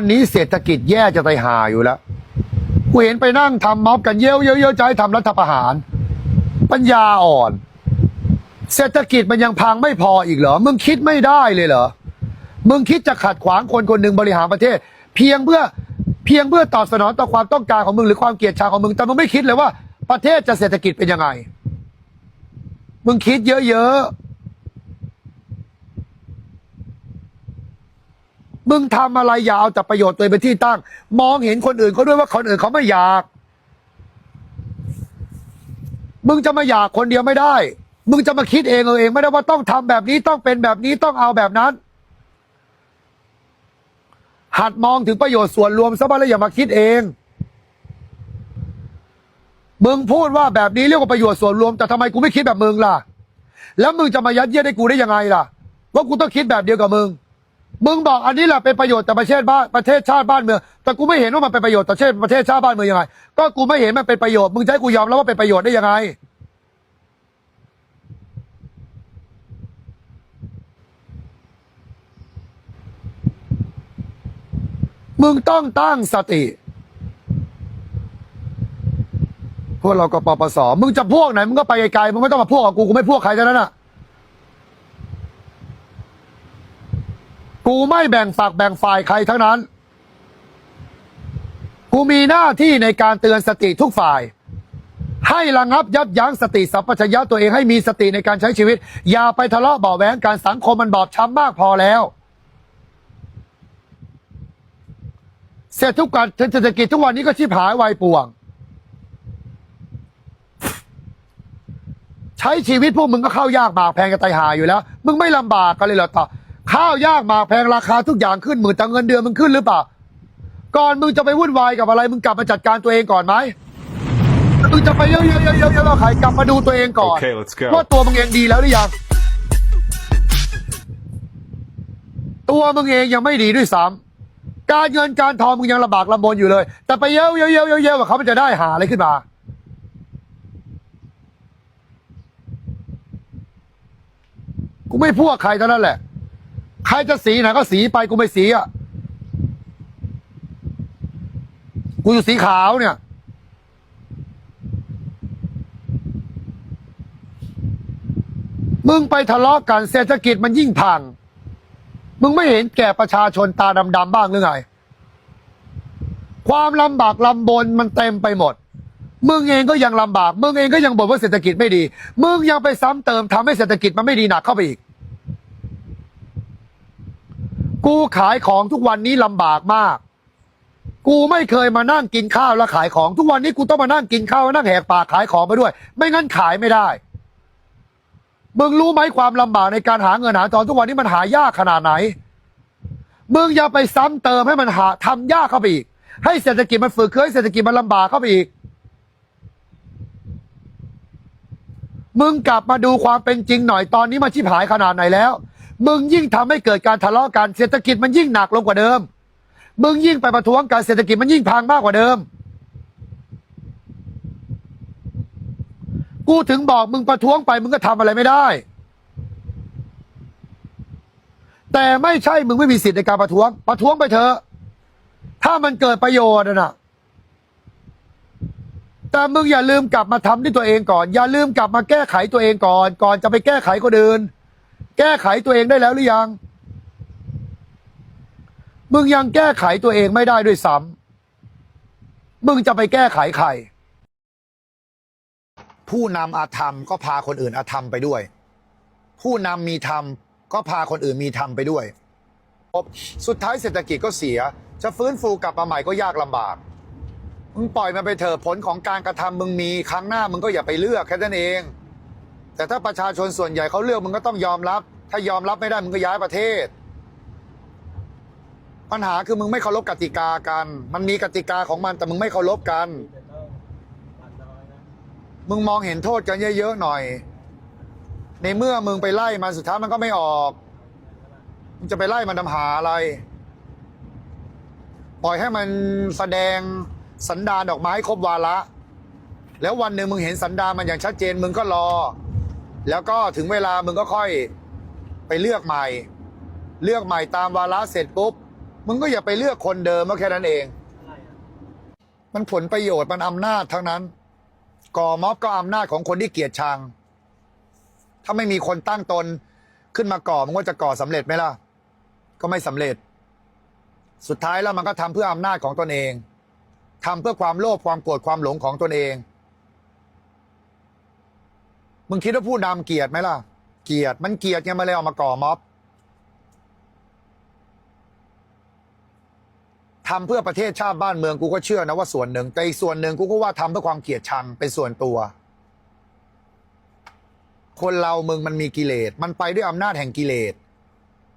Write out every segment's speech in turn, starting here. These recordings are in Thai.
วันนี้เศรษฐกิจแย่จะตายหาอยู่แล้วกูเห็นไปนั่งทำม็อบกันเย้ยวเย้ยวเย้ยวจทำรัฐประหาร ปัญญาอ่อน เศรษฐกิจมันยังพังไม่พออีกเหรอ มึงคิดไม่ได้เลยเหรอ มึงคิดจะขัดขวางคนคนหนึ่งบริหารประเทศ เพียงเพื่อเพียงเพื่อตอบสนองต่อความต้องการของมึงหรือความเกลียดชังของมึง แต่มึงไม่คิดเลยว่าประเทศจะเศรษฐกิจเป็นยังไง มึงคิดเยอะๆ มึงทำอะไรอย่าเอาแต่ประโยชน์ตัวเองเป็นที่ตั้ง มองเห็นคนอื่นเขาด้วยว่าคนอื่นเขาไม่อยาก มึงจะมาอยากคนเดียวไม่ได้ มึงจะมาคิดเองเออเองไม่ได้ว่าต้องทำแบบนี้ต้องเป็นแบบนี้ต้องเอาแบบนั้น หัดมองถึงประโยชน์ส่วนรวมซะบ้างแล้วอย่ามาคิดเองมึงพูดว่าแบบนี้เรียกว่าประโยชน์ส่วนรวม แต่ทำไมกูไม่คิดแบบมึงล่ะ แล้วมึงจะมายัดเยียดให้กูได้ยังไงล่ะ ว่ากูต้องคิดแบบเดียวกับมึง มึงบอกอันนี้แหละเป็นประโยชน์ต่อประเทศบ้านประเทศชาติบ้านเมืองแต่กูไม่เห็นว่ามันเป็นประโยชน์ต่อประเทศประเทศชาติบ้านเมืองยังไง ก็กูไม่เห็นมันเป็นประโยชน์มึงจะให้กูยอมแล้วว่าเป็นประโยชน์ได้ยังไง มึงต้องตั้งสติ พวกเราก็ปปสมึงจะพวกไหนมึงก็ไปไกลๆมึงไม่ต้องมาพวกกับกูกูไม่พวกใครทั้งนั้นอะ กูไม่แบ่งฝักแบ่งฝ่ายใครทั้งนั้น กูมีหน้าที่ในการเตือนสติทุกฝ่าย ให้ระงับยับยั้งสติสัพพัญญะตัวเองให้มีสติในการใช้ชีวิต อย่าไปทะเลาะเบาะแว้งการสังคมมันบอบช้ำมากพอแล้ว เศรษฐกิจเศรษฐกิจทุกวันนี้ก็ชิบหายวายป่วง ใช้ชีวิตพวกมึงก็เข้ายากหมากแพงกันตายหาอยู่แล้ว มึงไม่ลำบากกันเลยเหรอต่อ ข้าวยากหมากแพงราคาทุกอย่างขึ้นหมื่นแต่เงินเดือนมึงขึ้นหรือเปล่า ก่อนมึงจะไปวุ่นวายกับอะไร มึงกลับมาจัดการตัวเองก่อนไหมมึงจะไปเยอะๆๆๆๆแล้วใครกลับมาดูตัวเองก่อน Okay, let's go. ว่าตัวมึงเองดีแล้วหรือยัง ตัวมึงเองยังไม่ดีด้วยซ้ำการเงินการทองมึงยังลำบากลำบนอยู่เลย แต่ไปเยอะๆๆๆๆกับเขามันจะได้หาอะไรขึ้นมา กูไม่พวกใครเท่านั้นแหละ ใครจะสีไหนก็สีไปกูไม่สีอะ กูอยู่สีขาวเนี่ย มึงไปทะเลาะกันเศรษฐกิจมันยิ่งพัง มึงไม่เห็นแก่ประชาชนตาดำๆบ้างหรือไง ความลำบากลำบนมันเต็มไปหมดมึงเองก็ยังลำบาก มึงเองก็ยังบ่นว่าเศรษฐกิจไม่ดี มึงยังไปซ้ำเติมทำให้เศรษฐกิจมันไม่ดีหนักเข้าไปอีก กูขายของทุกวันนี้ลำบากมาก กูไม่เคยมานั่งกินข้าวแล้วขายของทุกวันนี้กูต้องมานั่งกินข้าวนั่งแหกปากขายของไปด้วย ไม่งั้นขายไม่ได้มึงรู้ไหมความลำบากในการหาเงินหาทองทุกวันนี้มันหายากขนาดไหนมึงอย่าไปซ้ำเติมให้มันหาทำยากเข้าไปอีก ให้เศรษฐกิจมันฝืดเคืองให้เศรษฐกิจมันลำบากเข้าไปอีก มึงกลับมาดูความเป็นจริงหน่อยตอนนี้มันชิบหายขนาดไหนแล้ว มึงยิ่งทำให้เกิดการทะเลาะกันเศรษฐกิจมันยิ่งหนักลงกว่าเดิม มึงยิ่งไปประท้วงกันเศรษฐกิจมันยิ่งพังมากกว่าเดิม กูถึงบอกมึงประท้วงไปมึงก็ทำอะไรไม่ได้ แต่ไม่ใช่มึงไม่มีสิทธิ์ในการประท้วง ประท้วงไปเถอะ ถ้ามันเกิดประโยชน์นะแต่มึงอย่าลืมกลับมาทำด้วยตัวเองก่อน อย่าลืมกลับมาแก้ไขตัวเองก่อน ก่อนจะไปแก้ไขคนอื่น แก้ไขตัวเองได้แล้วหรือยัง มึงยังแก้ไขตัวเองไม่ได้ด้วยซ้ำมึงจะไปแก้ไขใคร ผู้นำอาธรรมก็พาคนอื่นอาธรรมไปด้วย ผู้นำมีธรรมก็พาคนอื่นมีธรรมไปด้วย สุดท้ายเศรษฐกิจก็เสีย จะฟื้นฟูกลับมาใหม่ก็ยากลำบาก มึงปล่อยมันไปเถอะผลของการกระทำมึงมี ครั้งหน้ามึงก็อย่าไปเลือกแค่นั้นเอง แต่ถ้าประชาชนส่วนใหญ่เขาเลือกมึงก็ต้องยอมรับ ถ้ายอมรับไม่ได้มึงก็ย้ายประเทศ ปัญหาคือมึงไม่เคารพกติกากัน มันมีกติกาของมันแต่มึงไม่เคารพกัน มึงมองเห็นโทษกันเยอะๆหน่อย ในเมื่อมึงไปไล่มันสุดท้ายมันก็ไม่ออกมึงจะไปไล่มันทำหาอะไร ปล่อยให้มันแสดงสันดานดอกไม้ครบวาระแล้ววันหนึ่งมึงเห็นสันดานมันอย่างชัดเจนมึงก็รอ แล้วก็ถึงเวลามึงก็ค่อยไปเลือกใหม่ เลือกใหม่ตามวาระเสร็จปุ๊บ มึงก็อย่าไปเลือกคนเดิมก็แค่นั้นเอง มันผลประโยชน์มันอำนาจทั้งนั้น ก่อม็อบก็อำนาจของคนที่เกลียดชัง ถ้าไม่มีคนตั้งตนขึ้นมาก่อมันก็จะก่อสำเร็จไหมล่ะ ก็ไม่สำเร็จ สุดท้ายแล้วมันก็ทำเพื่ออำนาจของตนเองทำเพื่อความโลภความโกรธความหลงของตนเอง มึงคิดว่าผู้นำเกลียดไหมล่ะ เกลียดมันเกลียดไงมาเลยเอามาก่อม็อบทำเพื่อประเทศชาติบ้านเมืองกูก็เชื่อนะว่าส่วนหนึ่ง แต่อีกส่วนหนึ่งกูก็ว่าทำเพื่อความเกลียดชังเป็นส่วนตัว คนเรามึงมันมีกิเลสมันไปด้วยอำนาจแห่งกิเลส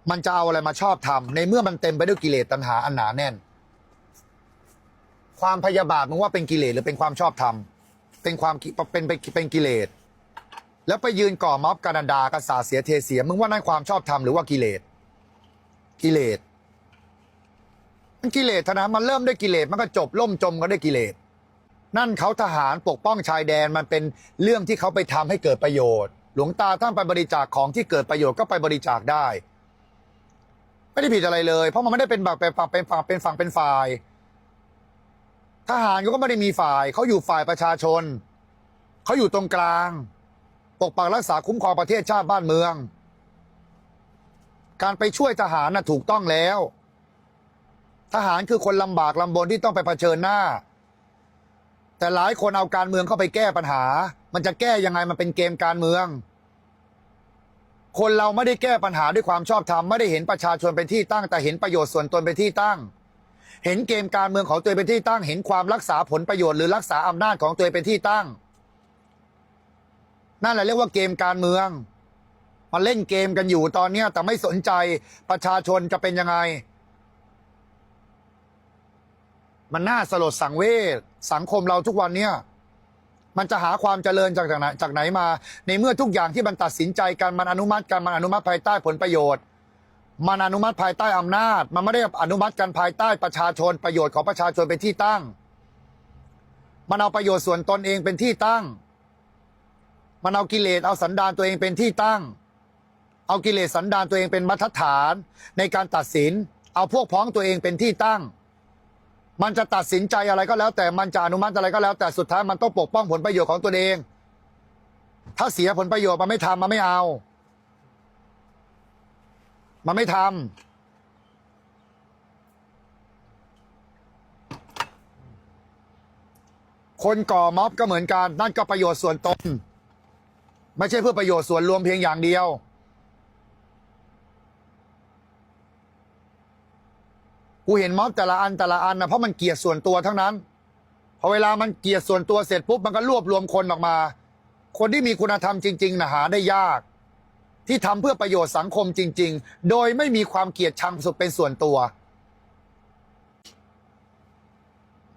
มันจะเอาอะไรมาชอบทำในเมื่อมันเต็มไปด้วยกิเลสตัณหาอันหนาแน่น ความพยาบาทมึงว่าเป็นกิเลสหรือเป็นความชอบธรรมเป็นความเป็นเป็นเป็นกิเลส แล้วไปยืนก่อม็อบกานาดากระสาเสียเทเสียมึงว่านั่นความชอบธรรมหรือว่ากิเลสกิเลสมันกิเลสเท่านั้นมันเริ่มด้วยกิเลสมันก็จบล่มจมก็ด้วยกิเลสนั่นเขาทหารปกป้องชายแดนมันเป็นเรื่องที่เขาไปทำให้เกิดประโยชน์ หลวงตาท่านไปบริจาคของที่เกิดประโยชน์ก็ไปบริจาคได้ ไม่ได้ผิดอะไรเลย เพราะมันไม่ได้เป็นแบบเป็นฝั่งเป็นฝั่งเป็นฝั่งเป็นฝ่าย ทหารเขาก็ไม่ได้มีฝ่าย เขาอยู่ฝ่ายประชาชน เขาอยู่ตรงกลาง ปกปักรักษาคุ้มครองประเทศชาติบ้านเมือง การไปช่วยทหารน่ะถูกต้องแล้ว ทหารคือคนลำบากลำบนที่ต้องไปเผชิญหน้า แต่หลายคนเอาการเมืองเข้าไปแก้ปัญหา มันจะแก้ยังไงมันเป็นเกมการเมือง คนเราไม่ได้แก้ปัญหาด้วยความชอบธรรมไม่ได้เห็นประชาชนเป็นที่ตั้ง แต่เห็นประโยชน์ส่วนตนเป็นที่ตั้ง เห็นเกมการเมืองของตัวเองเป็นที่ตั้ง เห็นความรักษาผลประโยชน์หรือรักษาอำนาจของตัวเองเป็นที่ตั้ง นั่นแหละเรียกว่าเกมการเมืองมาเล่นเกมกันอยู่ตอนเนี้ยแต่ไม่สนใจประชาชนจะเป็นยังไง มันน่าสลดสังเวชสังคมเราทุกวันเนี่ยมันจะหาความเจริญจากจากไหนจากไหนมา ในเมื่อทุกอย่างที่มันตัดสินใจกันมันอนุมัติกันมันอนุมัติภายใต้ผลประโยชน์มันอนุมัติภายใต้อำนาจ มันไม่ได้อนุมัติกันภายใต้ประชาชนประโยชน์ของประชาชนเป็นที่ตั้ง มันเอาประโยชน์ส่วนตนเองเป็นที่ตั้ง มันเอากิเลสเอาสันดานตัวเองเป็นที่ตั้ง เอากิเลสสันดานตัวเองเป็นมาตรฐาน ในการตัดสิน เอาพวกพ้องตัวเองเป็นที่ตั้ง มันจะตัดสินใจอะไรก็แล้ว แต่มันจะอนุมัติอะไรก็แล้ว แต่สุดท้ายมันต้องปกป้องผลประโยชน์ของตัวเอง ถ้าเสียผลประโยชน์มันไม่ทำมันไม่เอา มันไม่ทำคนก่อม็อบก็เหมือนกัน นั่นก็ประโยชน์ส่วนตน ไม่ใช่เพื่อประโยชน์ส่วนรวมเพียงอย่างเดียว กูเห็นม็อบแต่ละอันแต่ละอันนะเพราะมันเกียดส่วนตัวทั้งนั้น พอเวลามันเกียดส่วนตัวเสร็จปุ๊บมันก็รวบรวมคนออกมา คนที่มีคุณธรรมจริง ๆนะหาได้ยาก ที่ทำเพื่อประโยชน์สังคมจริง ๆ โดยไม่มีความเกียดชังสุดเป็นส่วนตัว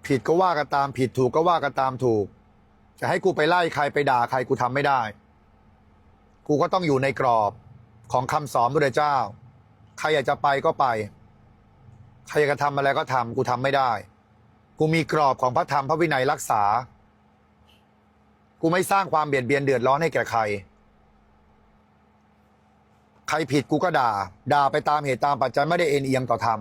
ผิดก็ว่ากันตามผิดถูกก็ว่ากันตามถูกจะให้กูไปไล่ใครไปด่าใครกูทำไม่ได้ กูก็ต้องอยู่ในกรอบของคำสอนพระเจ้า ใครอยากจะไปก็ไป ใครอยากจะทำอะไรก็ทำกูทำไม่ได้ กูมีกรอบของพระธรรมพระวินัยรักษา กูไม่สร้างความเบียดเบียนเดือดร้อนให้แก่ใคร ใครผิดกูก็ด่า ด่าไปตามเหตุตามปัจจัยไม่ได้เอ็นเอียงต่อธรรม